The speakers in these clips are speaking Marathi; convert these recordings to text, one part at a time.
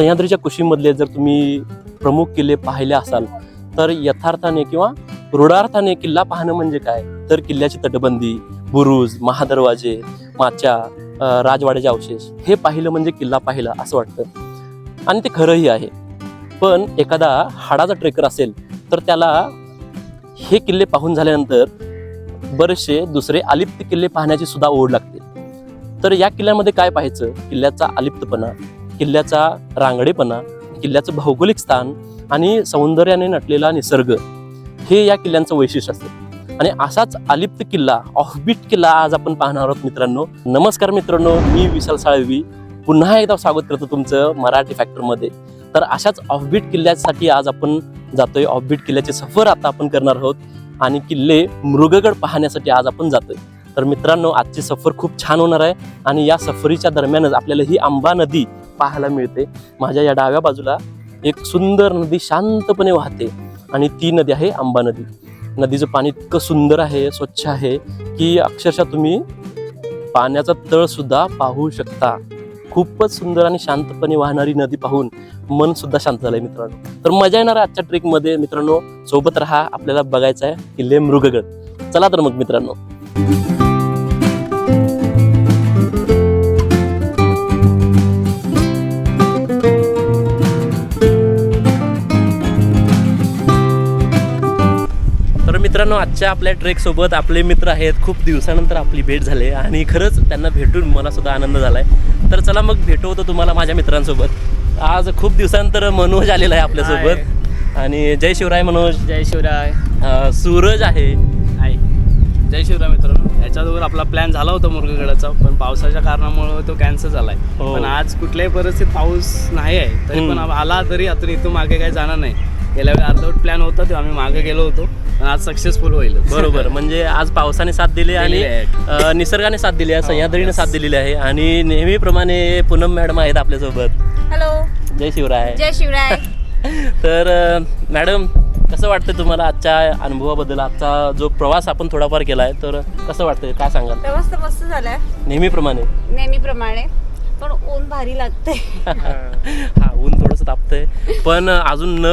सह्याद्रीच्या कुशीमधले जर तुम्ही प्रमुख किल्ले पाहिले असाल तर यथार्थाने किंवा रूढार्थाने किल्ला पाहणं म्हणजे काय? तर किल्ल्याची तटबंदी बुरुज महादरवाजे माच्या राजवाड्याचे अवशेष हे पाहिलं म्हणजे किल्ला पाहिला असं वाटतं. आणि ते खरंही आहे. पण एखादा हाडाचा ट्रेकर असेल तर त्याला हे किल्ले पाहून झाल्यानंतर बरेचसे दुसरे अलिप्त किल्ले पाहण्याची सुद्धा ओढ लागते. तर या किल्ल्यामध्ये काय पाहायचं? किल्ल्याचा अलिप्तपणा किल्ल्याचा रांगडेपणा किल्ल्याचं भौगोलिक स्थान आणि सौंदर्याने नटलेला निसर्ग हे या किल्ल्यांचं वैशिष्ट्य असतं. आणि असाच अलिप्त किल्ला ऑफबीट किल्ला आज आपण पाहणार आहोत मित्रांनो. नमस्कार मित्रांनो मी विशाल साळवी. पुन्हा एकदा स्वागत करतो तुमचं मराठी फॅक्टरमध्ये तर अशाच ऑफबीट किल्ल्यासाठी आज आपण जातोय. ऑफबीट किल्ल्याचे सफर आता आपण करणार आहोत. आणि किल्ले मृगगड पाहण्यासाठी आज आपण जातोय. तर मित्रांनो आजची सफर खूप छान होणार आहे. आणि या सफरीच्या दरम्यानच आपल्याला ही आंबा नदी पाहायला मिळते. माझ्या या डाव्या बाजूला एक सुंदर नदी शांतपणे वाहते आणि ती नदी आहे आंबा नदी. नदीचं पाणी इतकं सुंदर आहे स्वच्छ आहे की अक्षरशः तुम्ही पाण्याचा तळ सुद्धा पाहू शकता. खूपच सुंदर आणि शांतपणे वाहणारी नदी पाहून मन सुद्धा शांत झालंय मित्रांनो. तर मजा येणार आजच्या ट्रेकमध्ये मित्रांनो सोबत राहा. आपल्याला बघायचं आहे किल्ले मृगगड चला तर मग मित्रांनो. मित्रांनो आजच्या आपल्या ट्रेक सोबत आपले मित्र आहेत. खूप दिवसानंतर आपली भेट झाली आणि खरंच त्यांना भेटून मला सुद्धा आनंद झालाय. तर चला मग भेटवतो तुम्हाला माझ्या मित्रांसोबत. आज खूप दिवसानंतर मनोज आलेला आहे आपल्यासोबत. आणि जय शिवराय मनोज. जय शिवराय. सूरज आहे. आहे जय शिवराय मित्रांनो. याच्या अगोदर आपला प्लॅन झाला होता मुरगगडाचा पण पावसाच्या कारणामुळे तो कॅन्सल झालाय. हो. पण आज कुठल्याही परिस्थितीत पाऊस नाही आहे तरी पण. आला तरी आता इथून मागे काही जाणार नाही. गेल्या वेळी अर्धवट प्लॅन होता तेव्हा आम्ही मागे गेलो होतो. पण आज सक्सेसफुल होईल. बरोबर. म्हणजे आज पावसाने साथ दिली आणि. अं, निसर्गाने साथ दिली आहे सह्याद्रीने. साथ दिलेली आहे. आणि नेहमीप्रमाणे पूनम मॅडम आहेत आपल्यासोबत. हॅलो जय शिवराय. जय शिवराय. तर अं, मॅडम कसं वाटतं तुम्हाला आजच्या अनुभवाबद्दल? आजचा जो प्रवास आपण थोडाफार केला आहे तर कसं वाटतंय? काय सांगाल? प्रवास तर मस्त झालाय. नेहमीप्रमाणे. नेहमीप्रमाणे. पण ऊन भारी लागते हा ऊन थोडंसं तापतंय. पण अजून न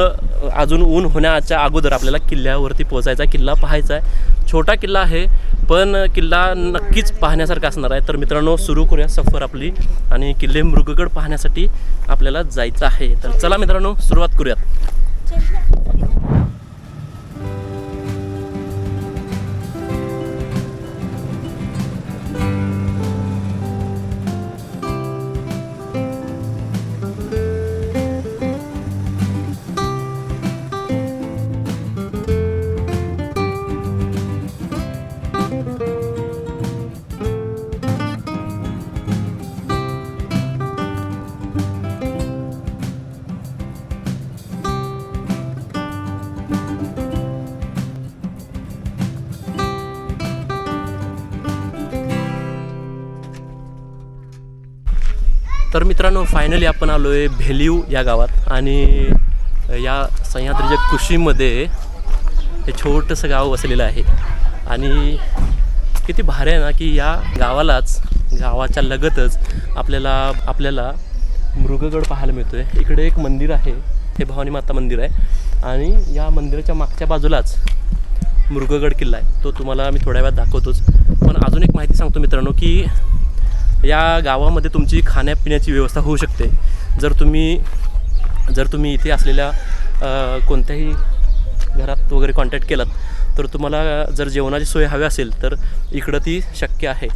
अजून ऊन होण्याच्या अगोदर आपल्याला किल्ल्यावरती पोहोचायचा किल्ला पाहायचा आहे. छोटा किल्ला आहे पण किल्ला नक्कीच पाहण्यासारखा असणार आहे. तर मित्रांनो सुरू करूया सफर आपली आणि किल्ले मृगगड पाहण्यासाठी आपल्याला जायचं आहे. तर चला मित्रांनो सुरुवात करूयात. मित्रांनो फायनली आपण आलो आहे भेलिव या गावात. आणि या सह्याद्रीच्या कुशीमध्ये हे छोटंसं गाव वसलेलं आहे. आणि किती भारी आहे ना की या गावालाच गावाच्या लगतच आपल्याला आपल्याला मृगगड पाहायला मिळतो आहे इकडे एक मंदिर आहे. हे भवानी माता मंदिर आहे. आणि या मंदिराच्या मागच्या बाजूलाच मृगगड किल्ला आहे. तो तुम्हाला मी थोड्या वेळात दाखवतोच. पण अजून एक माहिती सांगतो मित्रांनो की या गावामध्ये तुमची खाण्यापिण्याची व्यवस्था होऊ शकते. जर तुम्ही जर तुम्ही इथे असलेल्या कोणत्याही घरात वगैरे कॉन्टॅक्ट केलात तर तुम्हाला जर जेवणाची सोय हवी असेल तर इकडं ती शक्य आहे.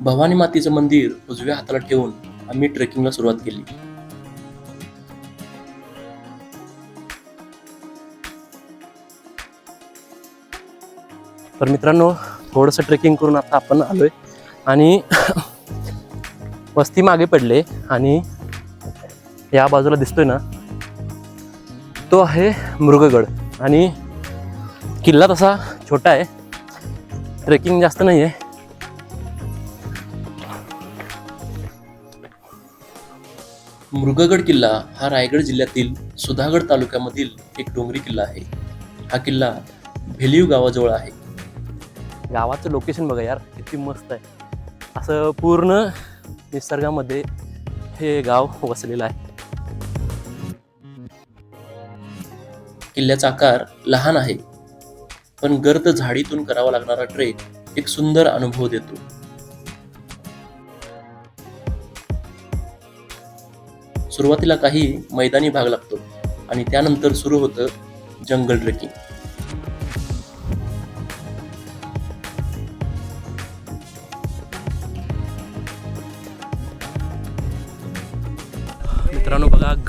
भवानी मातेचं मंदिर उजव्या हाताला ठेवून आम्ही ट्रेकिंगला सुरुवात केली. तर मित्रांनो थोडंसं ट्रेकिंग करून आता आपण आलोय. आणि वस्ती मागे पडले आणि या बाजूला दिसतोय ना तो आहे मृगगड. आणि किल्ला तसा छोटा आहे. ट्रेकिंग जास्त नाही आहे मृगगड किल्ला हा रायगड जिल्ह्यातील सुधागड तालुक्यामधील एक डोंगरी किल्ला आहे. हा किल्ला भेलिव गावाजवळ आहे. गावाचं लोकेशन बघा यार किती मस्त आहे. असं पूर्ण निसर्गामध्ये हे गाव वसलेलं आहे. किल्ल्याचा आकार लहान आहे पण गर्द झाडीतून करावा लागणारा ट्रेक एक सुंदर अनुभव देतो. सुरुवातीला काही मैदानी भाग लागतो आणि त्यानंतर सुरू होतं जंगल ट्रेकिंग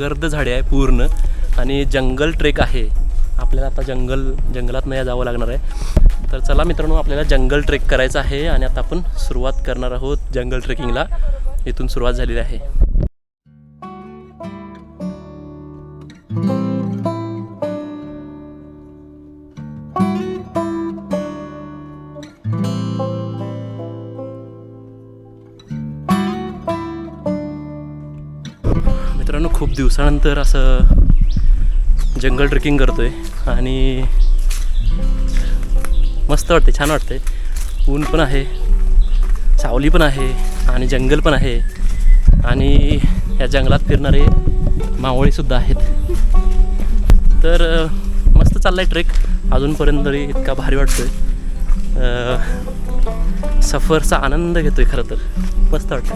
गर्द झाडे आहे पूर्ण. आणि जंगल ट्रेक आहे. आपल्याला आता जंगल जंगलात नाही जावं लागणार आहे. तर चला मित्रांनो आपल्याला जंगल ट्रेक करायचं आहे आणि आता आपण सुरुवात करणार आहोत जंगल ट्रेकिंगला. इथून सुरुवात झालेली आहे. खूप दिवसानंतर असं जंगल ट्रेकिंग करतोय आणि मस्त वाटते छान वाटते ऊन पण आहे सावली पण आहे आणि जंगल पण आहे. आणि या जंगलात फिरणारे मावळीसुद्धा आहेत. तर मस्त चालला आहे ट्रेक. अजूनपर्यंत तरी इतका भारी वाटतोय. आहे सफरचा आनंद घेतोय खरं तर. मस्त वाटतं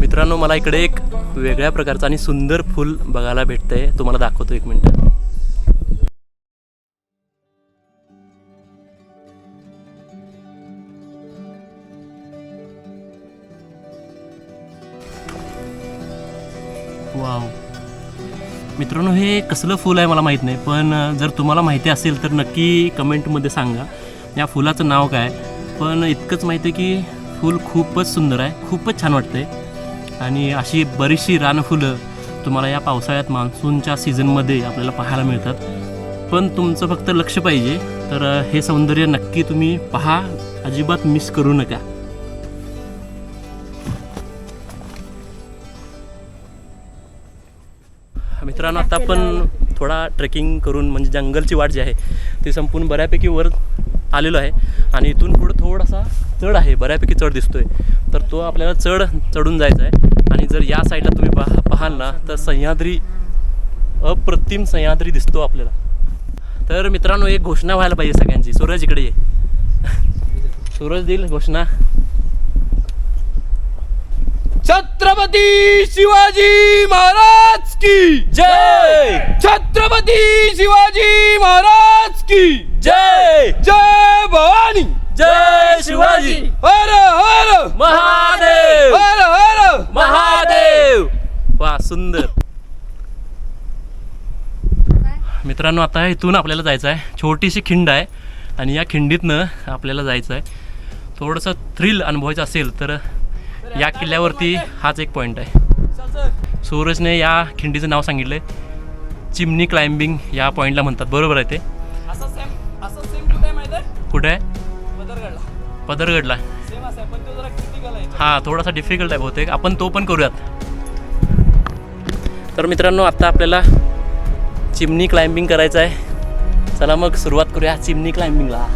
मित्रांनो मला इकडे एक वेगळ्या प्रकारचं आणि सुंदर फूल बघायला भेटतंय. तुम्हाला दाखवतो एक मिनटं. वाव. मित्रांनो हे कसलं फूल आहे मला माहीत नाही पण जर तुम्हाला माहिती असेल तर नक्की कमेंटमध्ये सांगा. या फुलाचं नाव काय? पण इतकंच माहिती आहे की फूल खूपच सुंदर आहे खूपच छान वाटतंय. आणि अशी बरीचशी रानफुलं तुम्हाला या पावसाळ्यात मान्सूनच्या सीझनमध्ये आपल्याला पाहायला मिळतात. पण तुमचं फक्त लक्ष पाहिजे तर हे सौंदर्य नक्की तुम्ही पहा. अजिबात मिस करू नका. मित्रांनो आता आपण थोडा ट्रेकिंग करून म्हणजे जंगलची वाट जी आहे ती संपून बऱ्यापैकी वर आलेलो आहे. आणि इथून पुढं थोडासा चढ आहे बऱ्यापैकी चढ दिसतोय. तर तो आपल्याला चढ चढून जायचा आहे. आणि जर या साईडला तुम्ही पाहा पाहाल ना तर सह्याद्री अप्रतिम सह्याद्री दिसतो आपल्याला. तर मित्रांनो एक घोषणा व्हायला पाहिजे सगळ्यांची. सूरज इकडे ये. सूरज देईल घोषणा. छत्रपती शिवाजी महाराज की जय! छत्रपती शिवाजी महाराज की जय! जय भवानी! जय शिवाजी. हर हर. महादेव. हर हर. महादेव. वा सुंदर. मित्रांनो आता इथून आपल्याला जायचं आहे छोटीशी खिंड आहे. आणि या खिंडीतनं आपल्याला जायचं आहे थोडंसं थ्रिल अनुभवायचं असेल तर या किल्ल्यावरती हाच एक पॉईंट आहे. सूरजने या खिंडीचं नाव सांगितलं आहे चिमणी क्लाइम्बिंग या पॉईंटला म्हणतात. बरोबर आहे ते. असं सेम असं सेम कुठे आहे? माहिती पदरगडला हां थोडासा डिफिकल्ट आहे बहुतेक. आपण तो पण करूयात. तर मित्रांनो आता आपल्याला चिमणी क्लाइम्बिंग करायचं आहे. चला मग सुरुवात करूया चिमणी क्लाइम्बिंगला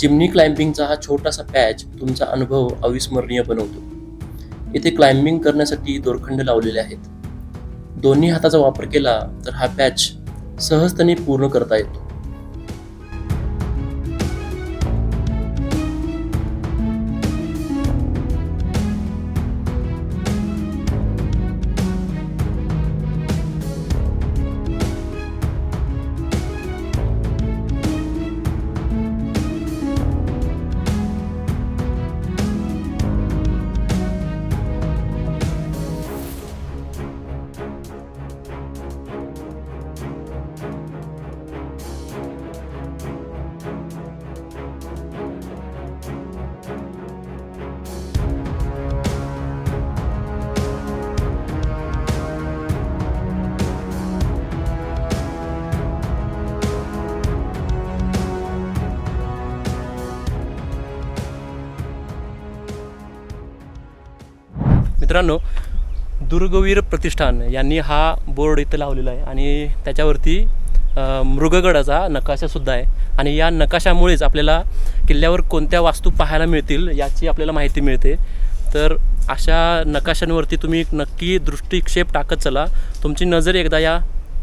चिमणी क्लाइम्बिंगचा हा छोटासा पॅच तुमचा अनुभव अविस्मरणीय बनवतो. इथे क्लाइम्बिंग करण्यासाठी दोरखंड लावलेले आहेत. दोन्ही हाताचा वापर केला तर हा पॅच सहजतेने पूर्ण करता येतो. मित्रांनो दुर्गवीर प्रतिष्ठान यांनी हा बोर्ड इथं लावलेला आहे आणि त्याच्यावरती मृगगडाचा नकाशासुद्धा आहे. आणि या नकाशामुळेच आपल्याला किल्ल्यावर कोणत्या वास्तू पाहायला मिळतील याची आपल्याला माहिती मिळते. तर अशा नकाशांवरती तुम्ही नक्की दृष्टिक्षेप टाकत चला. तुमची नजर एकदा या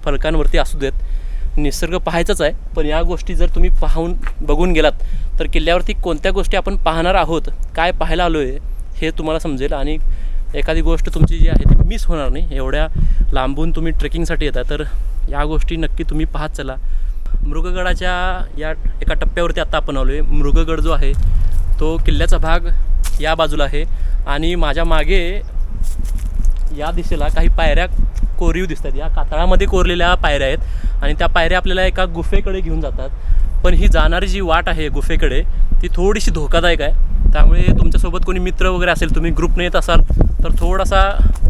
फलकांवरती असू देत. निसर्ग पाहायचाच आहे पण या गोष्टी जर तुम्ही पाहून बघून गेलात तर किल्ल्यावरती कोणत्या गोष्टी आपण पाहणार आहोत काय पाहायला आलो आहे हे तुम्हाला समजेल. आणि एखादी गोष्ट तुमची जी आहे ती मिस होणार नाही. एवढ्या लांबून तुम्ही ट्रेकिंगसाठी येता तर या गोष्टी नक्की तुम्ही पाहत चला. मृगगडाच्या या एका टप्प्यावरती आत्ता आपण आलो आहे मृगगड जो आहे तो किल्ल्याचा भाग या बाजूला आहे आणि माझ्या मागे या दिशेला काही पायऱ्या कोरीव दिसतात. या कातळामध्ये कोरलेल्या पायऱ्या आहेत आणि त्या पायऱ्या आपल्याला एका गुफेकडे घेऊन जातात. पण ही जाणारी जी वाट आहे गुफेकडे ती थोडीशी धोकादायक आहे. त्यामुळे तुमच्यासोबत कोणी मित्र वगैरे असेल तुम्ही ग्रुपने येत असाल तर थोडासा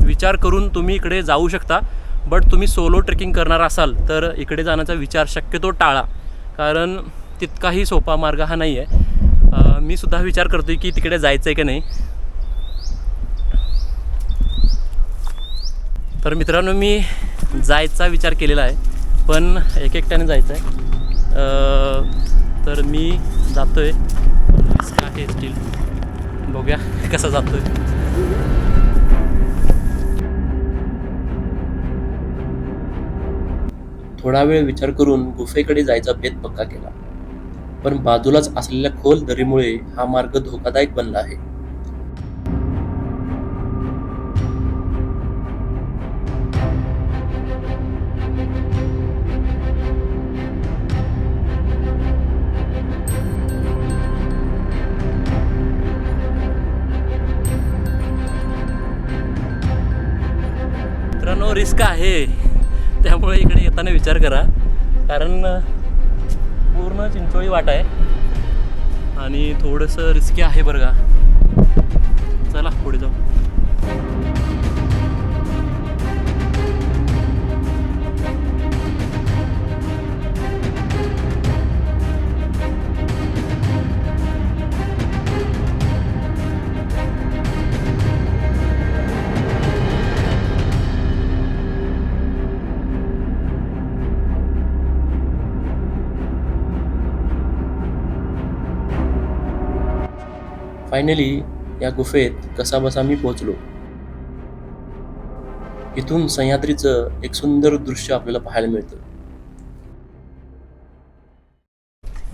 विचार करून तुम्ही इकडे जाऊ शकता. बट तुम्ही सोलो ट्रेकिंग करणार असाल तर इकडे जाण्याचा विचार शक्यतो टाळा. कारण तितकाही सोपा मार्ग हा नाही आहे मी सुद्धा विचार करतो की तिकडे जायचं आहे की नाही. तर मित्रांनो मी जायचा विचार केलेला आहे पण एक एकट्याने जायचं आहे तर मी जातो आहे आहे स्टील बघूया कसा जातो आहे थोडा वेळ विचार करून गुफेकडे जायचा बेत पक्का केला. पण बाजूलाच असलेल्या खोल दरीमुळे हा मार्ग धोकादायक बनला आहे. इतकं आहे. त्यामुळे इकडे येताना विचार करा. कारण पूर्ण चिंचोळी वाट आहे. आणि थोडंसं रिस्की आहे बरं का. चला पुढे जाऊ. फायनली या गुफेत कसाबसा मी पोहोचलो. इथून सह्याद्रीचं एक सुंदर दृश्य आपल्याला पाहायला मिळतं.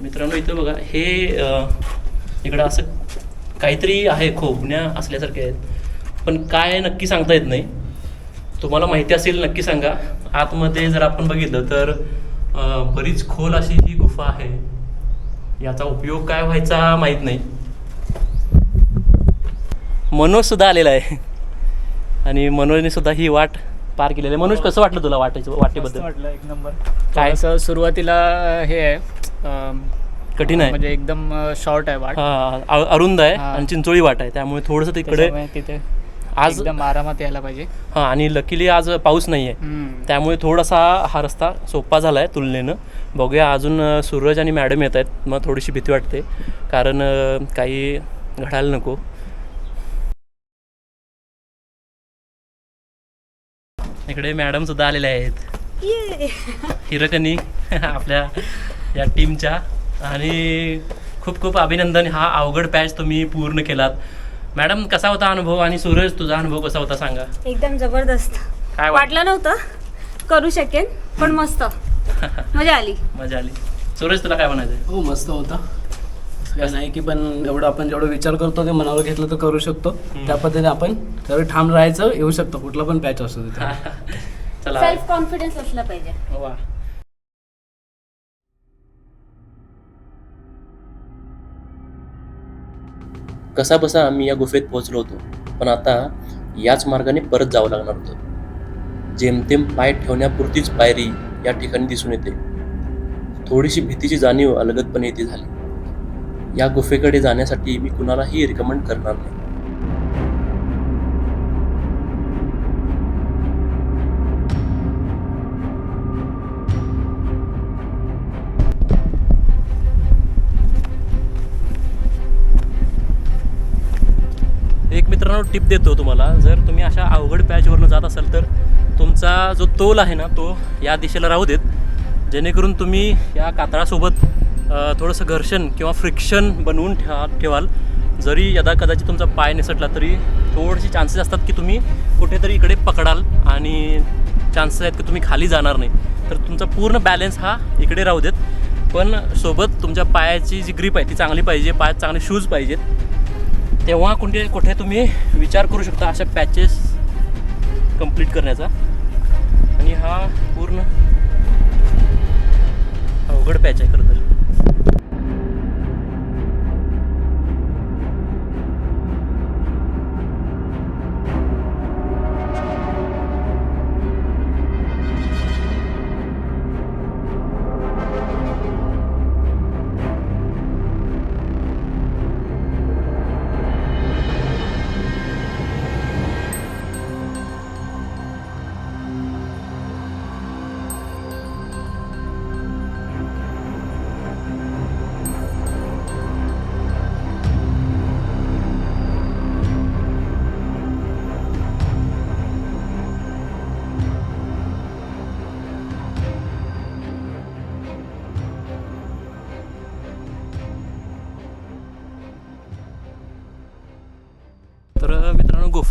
मित्रांनो इथं बघा हे इकडं असं काहीतरी आहे खोबण्या असल्यासारखे आहेत. पण काय नक्की सांगता येत नाही. तुम्हाला माहिती असेल नक्की सांगा. आतमध्ये जर आपण बघितलं तर बरीच खोल अशी ही गुफा आहे. याचा उपयोग काय व्हायचा माहीत नाही. मनोज सुद्धा आलेला आहे. आणि मनोजने सुद्धा ही वाट पार केलेली आहे. मनोज कसं वाटलं तुला वाटायचं वाटेबद्दल? वाटलं एक नंबर. काय? असं सुरुवातीला हे आहे. कठीण आहे. म्हणजे एकदम शॉर्ट आहे वाट. हा अरुंद आहे हा. आणि चिंचोळी वाट आहे. त्यामुळे थोडंसं तिकडे त्याच्यामुळे तिथे आज एकदम आरामात यायला पाहिजे. हा आणि लकीली आज पाऊस नाही आहे हम्म. त्यामुळे थोडासा हा रस्ता सोपा झाला आहे तुलनेनं. बघूया अजून अ, सूरज आणि मॅडम येत आहेत. मग थोडीशी भीती वाटते. कारण अ, काही घडायला नको. इकडे मॅडम सुद्धा आलेल्या आहेत. ये. हिरकनी आपल्या या टीमच्या आणि खूप खूप अभिनंदन. हा अवघड पॅच तुम्ही पूर्ण केलात. मॅडम कसा होता अनुभव? आणि सूरज तुझा अनुभव कसा होता सांगा. एकदम जबरदस्त. काय वाट वाटलं नव्हतं. करू शकेन पण मस्त. मजा आली. मजा आली. सूरज तुला काय म्हणायचं हो मस्त होता. काय नाही की पण एवढं आपण जेवढं विचार करतो ते मनावर घेतलं तर करू शकतो. त्या पद्धतीने आपण त्यावेळी ठाम राहायचं येऊ शकतो. कुठला पण पॅच असतो तिथे चला. सेल्फ कॉन्फिडन्स असला पाहिजे. वा. कसा बसा आम्ही या गुफेत पोहोचलो होतो पण आता याच मार्गाने परत जावं लागणार होतं. जेमतेम पाय ठेवण्यापुरतीच पायरी या ठिकाणी दिसून येते. थोडीशी भीतीची जाणीव अलगदपणे येते झाली. या गुफेकडे जाण्यासाठी मी कुणालाही रिकमेंड करणार नाही. एक मित्रांनो टिप देतो तुम्हाला जर तुम्ही अशा अवघड पॅचवरनं जात असाल तर तुमचा जो तोल आहे ना तो या दिशेला राहू देत. जेणेकरून तुम्ही या कातळासोबत थोडंसं घर्षण किंवा फ्रिक्शन बनवून ठेवा ठेवाल. जरी यदा कदाचित तुमचा पाय निसटला तरी थोडेसे चान्सेस असतात की तुम्ही कुठेतरी इकडे पकडाल आणि चान्सेस आहेत की तुम्ही खाली जाणार नाही. तर तुमचा पूर्ण बॅलन्स हा इकडे राहू देत. पण सोबत तुमच्या पायाची जी ग्रीप आहे ती चांगली पाहिजे पायात चांगले शूज पाहिजेत. तेव्हा कुठे कुठे तुम्ही विचार करू शकता अशा पॅचेस कंप्लीट करण्याचा. आणि हा पूर्ण अवघड पॅच आहे खरं तर तर.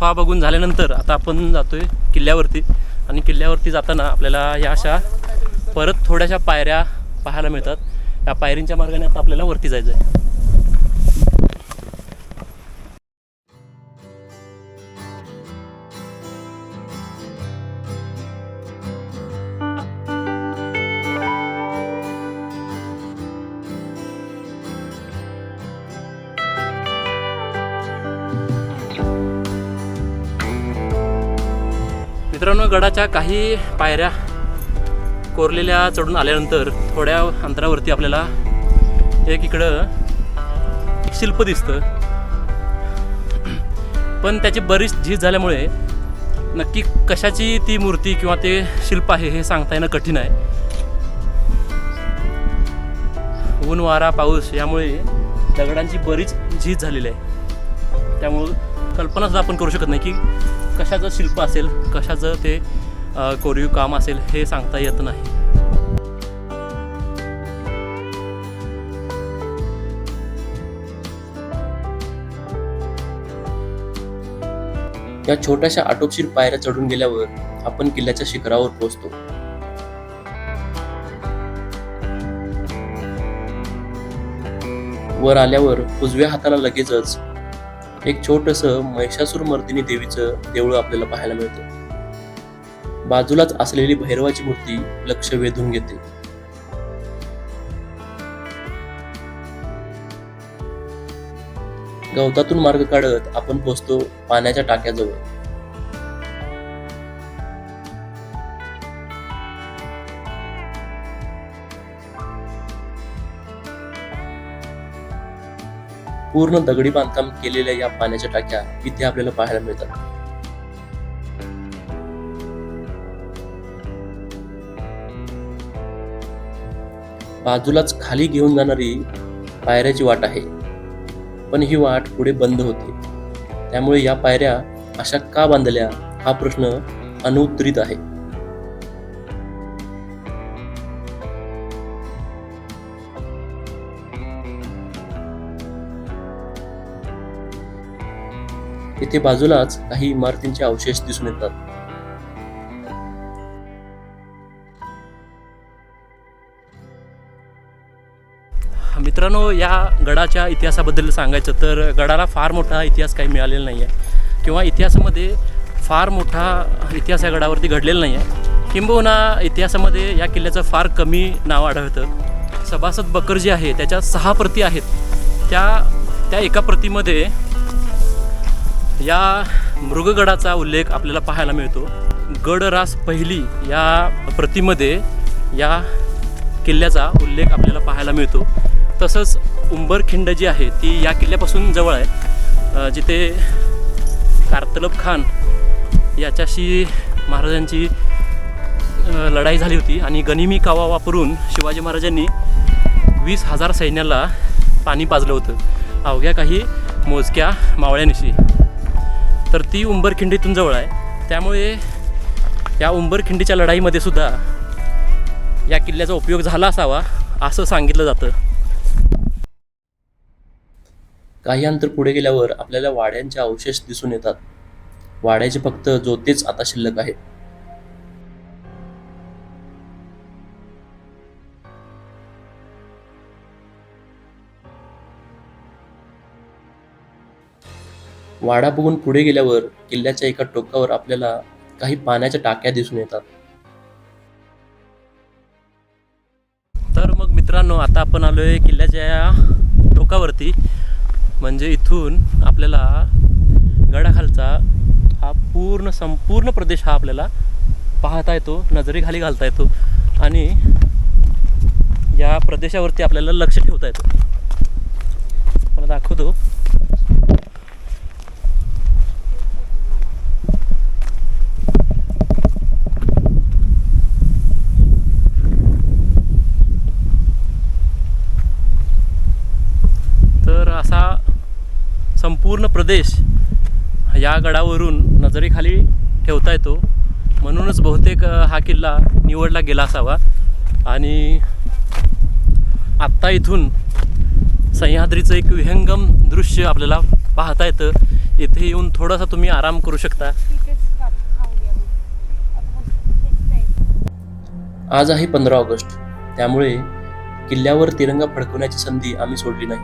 गुफा बघून झाल्यानंतर आता आपण जातोय किल्ल्यावरती. आणि किल्ल्यावरती जाताना आपल्याला या अशा परत थोड्याशा पायऱ्या पाहायला मिळतात. या पायरींच्या मार्गाने आता आपल्याला वरती जायचं आहे मित्रांनो गडाच्या काही पायऱ्या कोरलेल्या चढून आल्यानंतर थोड्या अंतरावरती आपल्याला एक इकडं एक शिल्प दिसतं. पण त्याची बरीच झीज झाल्यामुळे नक्की कशाची ती मूर्ती किंवा ते शिल्प आहे हे सांगता येणं कठीण आहे. ऊन वारा पाऊस यामुळे दगडांची बरीच झीज झालेली आहे. त्यामुळं कल्पनासुद्धा आपण करू शकत नाही की कशाचं शिल्प असेल. कशाचं ते कोरीव काम असेल हे सांगता येत नाही. या छोट्याशा आटोपशीर पायऱ्या चढून गेल्यावर आपण किल्ल्याच्या शिखरावर पोहोचतो. वर आल्यावर उजव्या हाताला लगेचच एक छोटस महिषासूर मर्दिनी देवीचं देऊळ आपल्याला पाहायला मिळतं. बाजूलाच असलेली भैरवाची मूर्ती लक्ष वेधून घेते. गवतातून मार्ग काढत आपण पोहोचतो पाण्याच्या टाक्याजवळ. पूर्ण दगडी बांधकाम केलेल्या या पाण्याच्या टाक्या इथे आपल्याला पाहायला मिळतात. बाजूलाच खाली घेऊन जाणारी पायऱ्याची वाट आहे. पण ही वाट पुढे बंद होते. त्यामुळे या पायऱ्या अशा का बांधल्या हा प्रश्न अनुत्तरित आहे. इथे बाजूलाच काही इमारतींचे अवशेष दिसून येतात. मित्रांनो या गडाच्या इतिहासाबद्दल सांगायचं तर गडाला फार मोठा इतिहास काही मिळालेला नाही आहे किंवा इतिहासामध्ये फार मोठा इतिहास या गडावरती घडलेला नाही आहे किंबहुना इतिहासामध्ये या किल्ल्याचं फार कमी नाव आढळतं. सभासद बकर जे आहे त्याच्या सहा प्रती आहेत. त्या त्या एका प्रतीमध्ये या मृगगडाचा उल्लेख आपल्याला पाहायला मिळतो. गडरास पहिली या प्रतीमध्ये या किल्ल्याचा उल्लेख आपल्याला पाहायला मिळतो. तसंच उंबरखिंड जी आहे ती या किल्ल्यापासून जवळ आहे. जिथे कारतलब खान याच्याशी महाराजांची लढाई झाली होती आणि गनिमी कावा वापरून शिवाजी महाराजांनी वीस हजार सैन्याला पाणी पाजलं होतं. अवघ्या काही मोजक्या मावळ्यानिशी तर ती उंबरखिंडीतून जवळ आहे. त्यामुळे या उंबरखिंडीच्या लढाईमध्ये सुद्धा या किल्ल्याचा उपयोग झाला असावा असं सांगितलं जातं. काही अंतर पुढे गेल्यावर आपल्याला वाड्यांचे अवशेष दिसून येतात. वाड्याचे फक्त जोतेच आता शिल्लक आहेत. वाडा बघून पुढे गेल्यावर किल्ल्याच्या एका टोकावर आपल्याला काही पाण्याच्या टाक्या दिसून येतात. तर मग मित्रांनो आता आपण आलोय किल्ल्याच्या टोकावरती. म्हणजे इथून आपल्याला गडाखालचा हा पूर्ण संपूर्ण प्रदेश हा आपल्याला पाहता येतो नजरेखाली घालता येतो आणि या प्रदेशावरती आपल्याला लक्ष ठेवता येतं. मला दाखवतो. तर असा संपूर्ण प्रदेश या गडावरून नजरेखाली ठेवता येतो. म्हणूनच बहुतेक हा किल्ला निवडला गेला असावा. आणि आत्ता इथून सह्याद्रीचं एक विहंगम दृश्य आपल्याला पाहता येतं. इथे येऊन थोडासा तुम्ही आराम करू शकता. आज आहे पंधरा ऑगस्ट. त्यामुळे किल्ल्यावर तिरंगा फडकवण्याची संधी आम्ही सोडली नाही.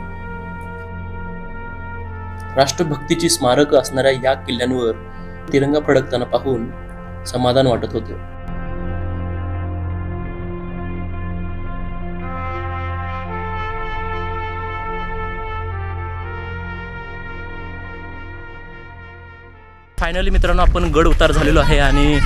राष्ट्रभक्तीची स्मारकं असणाऱ्या या किल्ल्यांवर तिरंगा फडकताना पाहून समाधान वाटत होतं. फायनली मित्रांनो आपण गड उतार झालेलो आहे आणि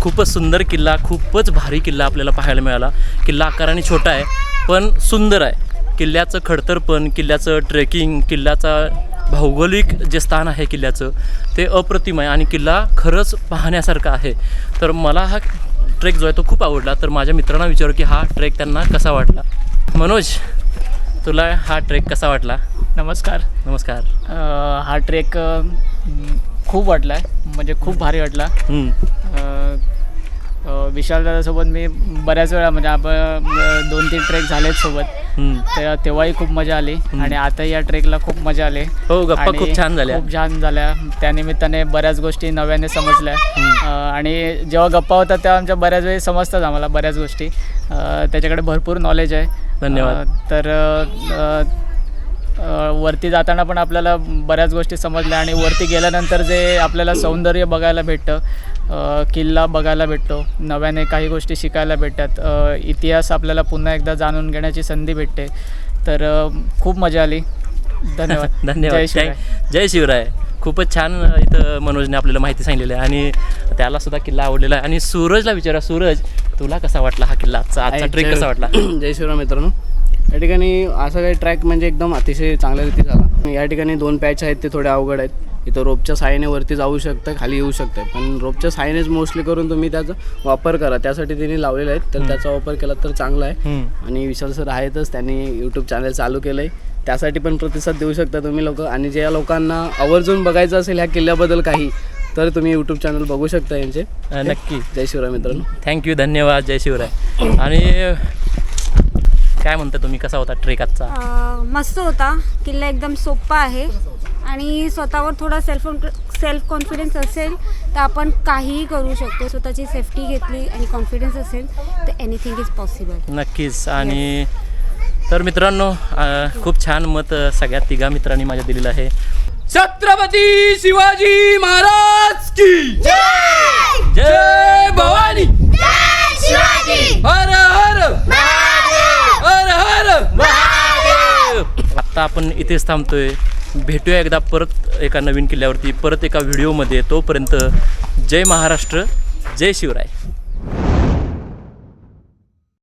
खूपच सुंदर किल्ला खूपच भारी किल्ला आपल्याला पाहायला मिळाला. किल्ला आकाराने छोटा आहे पण सुंदर आहे. किल्ल्याचं खडतरपण किल्ल्याचं ट्रेकिंग किल्ल्याचा भौगोलिक जे स्थान आहे किल्ल्याचं ते अप्रतिम आहे आणि किल्ला खरंच पाहण्यासारखा आहे. तर मला हा ट्रेक जो आहे तो खूप आवडला. तर माझ्या मित्रांना विचारू की हा ट्रेक त्यांना कसा वाटला? मनोज तुला हा ट्रेक कसा वाटला? नमस्कार. नमस्कार. हा ट्रेक खूप वाटला आहे म्हणजे खूप भारी वाटला. अ, विशालदादासोबत मी बऱ्याच वेळा म्हणजे आपण दोन तीन ट्रेक झालेत सोबत. हम्म. ते तेव्हाही खूप मजा आली. आणि आता या ट्रेकला खूप मजा आली. हो गप्पा खूप छान झाल्या. खूप छान झाल्या. त्यानिमित्ताने बऱ्याच गोष्टी नव्याने समजल्या. आणि जेव्हा गप्पा होतात तेव्हा आमच्या बऱ्याच वेळी समजतात आम्हाला बऱ्याच गोष्टी. त्याच्याकडे भरपूर नॉलेज आहे. धन्यवाद. तर वरती जाताना पण आपल्याला बऱ्याच गोष्टी समजल्या आणि वरती गेल्यानंतर जे आपल्याला सौंदर्य बघायला भेटतं किल्ला बघायला भेटतो. नव्याने काही गोष्टी शिकायला भेटतात. इतिहास आपल्याला पुन्हा एकदा जाणून घेण्याची संधी भेटते. तर खूप मजा आली. धन्यवाद. धन्यवाद. जय शिवराय. जय शिवराय. खूपच छान इथं मनोजने आपल्याला माहिती सांगलेली आहे. आणि त्याला सुद्धा किल्ला आवडलेला आहे. आणि सूरजला विचारा सूरज तुला कसा वाटला हा किल्ला? आजचा आजचा ट्रेक कसा वाटला? जय शिवराम मित्रांनो. या ठिकाणी असा काही ट्रॅक म्हणजे एकदम अतिशय चांगल्या रीती झाला. या ठिकाणी दोन पॅच आहेत ते थोडे अवघड आहेत. इथं रोपच्या साहाय्याने वरती जाऊ शकतं खाली येऊ शकतं. पण रोपच्या साहाय्यानेच मोस्टली करून तुम्ही त्याचा वापर करा. त्यासाठी त्यांनी लावलेले आहेत. तर त्याचा वापर केला तर चांगला आहे. हम्म. आणि विशाल सर आहेतच. त्यांनी यूट्यूब चॅनल चालू केलं आहे त्यासाठी पण प्रतिसाद देऊ शकता तुम्ही लोक. आणि ज्या लोकांना आवर्जून बघायचं असेल ह्या किल्ल्याबद्दल काही तर तुम्ही यूट्यूब चॅनल बघू शकता यांचे. नक्की. जय शिवराय मित्रांनो. थँक्यू धन्यवाद. जय शिवराय. आणि काय म्हणता तुम्ही? कसा होता ट्रेक आजचा? मस्त होता. किल्ला एकदम सोप्पा आहे. आणि स्वतःवर थोडा सेल्फ सेल्फ कॉन्फिडन्स असेल तर आपण काहीही करू शकतो. स्वतःची सेफ्टी घेतली आणि कॉन्फिडन्स असेल तर एनिथिंग इज पॉसिबल नक्कीच. आणि तर मित्रांनो खूप छान मत सगळ्या तिघा मित्रांनी माझ्या दिलेलं आहे. छत्रपती शिवाजी महाराज की जय! भवानी! हर हर हर हर आत्ता आपण इथेच थांबतोय. भेटूया एकदा परत एका नवीन किल्ल्यावरती परत एका व्हिडिओमध्ये. तोपर्यंत जय महाराष्ट्र जय शिवराय.